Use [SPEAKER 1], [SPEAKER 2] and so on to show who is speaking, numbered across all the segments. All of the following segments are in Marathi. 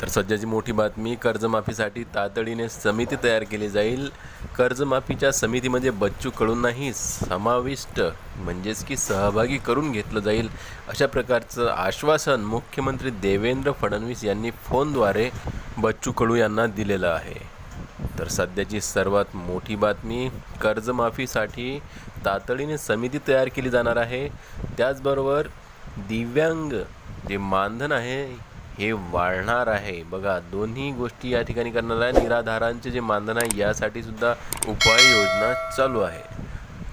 [SPEAKER 1] तर सध्याची मोठी बातमी कर्जमाफीसाठी तातडीने समिती तयार केली जाईल. कर्जमाफीच्या समितीमध्ये म्हणजे बच्चू कडूंनाही समाविष्ट म्हणजेच की सहभागी करून घेतलं जाईल. अशा प्रकारचं आश्वासन मुख्यमंत्री देवेंद्र फडणवीस यांनी फोनद्वारे बच्चू कडू यांना दिलेलं आहे. तर सध्याची सर्वात मोठी बातमी कर्जमाफीसाठी तातडीने समिती तयार केली जाणार आहे. त्याचबरोबर दिव्यांग जे मानधन आहे हे वाढणार आहे. बघा दोन्ही गोष्टी या ठिकाणी करणार आहे निराधारांचे जे मानधन आहे यासाठी सुद्धा उपाययोजना चालू आहे.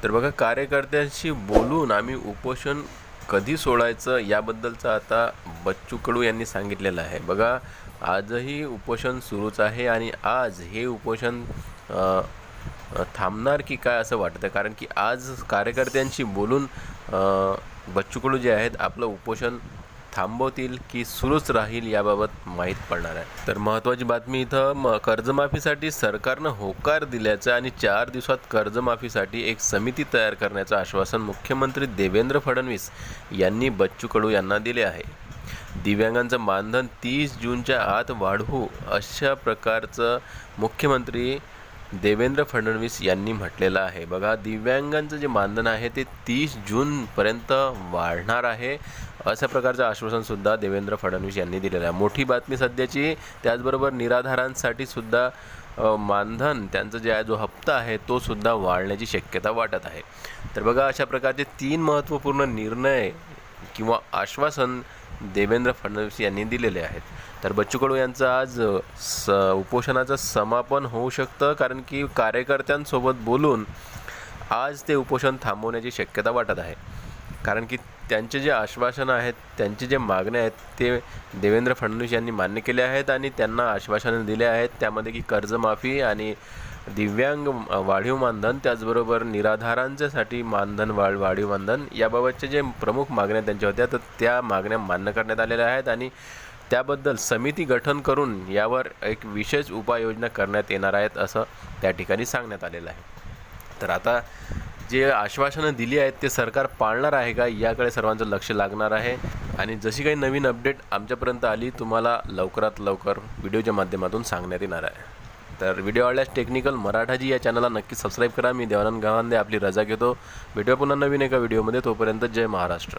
[SPEAKER 1] तर बघा कार्यकर्त्यांशी बोलून आम्ही उपोषण कधी सोडायचं याबद्दलचं आता बच्चू कडू यांनी सांगितलेलं आहे. बघा आजही उपोषण सुरूच आहे आणि आज हे उपोषण थांबणार की काय असं वाटतं? कारण की आज कार्यकर्त्यांशी बोलून बच्चू कडू जे आहेत आपलं उपोषण थांबवतील की सुरूच राहील याबाबत माहीत पडणार आहे. तर महत्त्वाची बातमी इथं म कर्जमाफीसाठी सरकारनं होकार दिल्याचं आणि चार दिवसात कर्जमाफीसाठी एक समिती तयार करण्याचं आश्वासन मुख्यमंत्री देवेंद्र फडणवीस यांनी बच्चू कडू यांना दिले आहे. दिव्यांगांचं मानधन तीस जूनच्या आत वाढवू अशा प्रकारचं मुख्यमंत्री देवेंद्र फडणवीस यांनी म्हटलेलं आहे. बघा दिव्यांगांचं जे मानधन आहे ते तीस जूनपर्यंत वाढणार आहे. अशा प्रकारचं आश्वासनसुद्धा देवेंद्र फडणवीस यांनी दिलेलं आहे. मोठी बातमी सध्याची त्याचबरोबर निराधारांसाठी सुद्धा मानधन त्यांचं जे आहे जो हप्ता आहे तो सुद्धा वाढण्याची शक्यता वाटत आहे. तर बघा अशा प्रकारचे तीन महत्त्वपूर्ण निर्णय किंवा आश्वासन देवेंद्र फडणवीस यांनी दिलेले आहेत. तर बच्चू कडू यांचं आज स उपोषणाचं समापन होऊ शकतं कारण की कार्यकर्त्यांसोबत बोलून आज ते उपोषण थांबवण्याची शक्यता वाटत आहे. कारण की त्यांचे जे आश्वासनं आहेत त्यांचे जे मागण्या आहेत ते देवेंद्र फडणवीस यांनी मान्य केले आहेत आणि त्यांना आश्वासनं दिले आहेत. त्यामध्ये की कर्जमाफी आणि दिव्यांग वाढीव मानधन त्याचबरोबर निराधारांच्यासाठी मानधन वाढ वाढीव मानधन याबाबतचे जे प्रमुख मागण्या त्यांच्या होत्या तर त्या मागण्या मान्य करण्यात आलेल्या आहेत आणि त्याबद्दल समिती गठन करून यावर एक विशेष उपाययोजना करण्यात येणार आहेत असं त्या ठिकाणी सांगण्यात आलेलं आहे. तर आता जे आश्वासनं दिली आहेत ते सरकार पाळणार आहे का याकडे सर्वांचं लक्ष लागणार आहे आणि जशी काही नवीन अपडेट आमच्यापर्यंत आली तुम्हाला लवकरात लवकर व्हिडिओच्या माध्यमातून सांगण्यात येणार आहे. तर व्हिडिओ आवडल्यास टेक्निकल मराठाजी या चॅनलला नक्की सबस्क्राईब करा. मी देवानंद गावांदे आपली रजा घेतो. भेटूया पुन्हा नवीन एका व्हिडिओमध्ये तोपर्यंत जय महाराष्ट्र.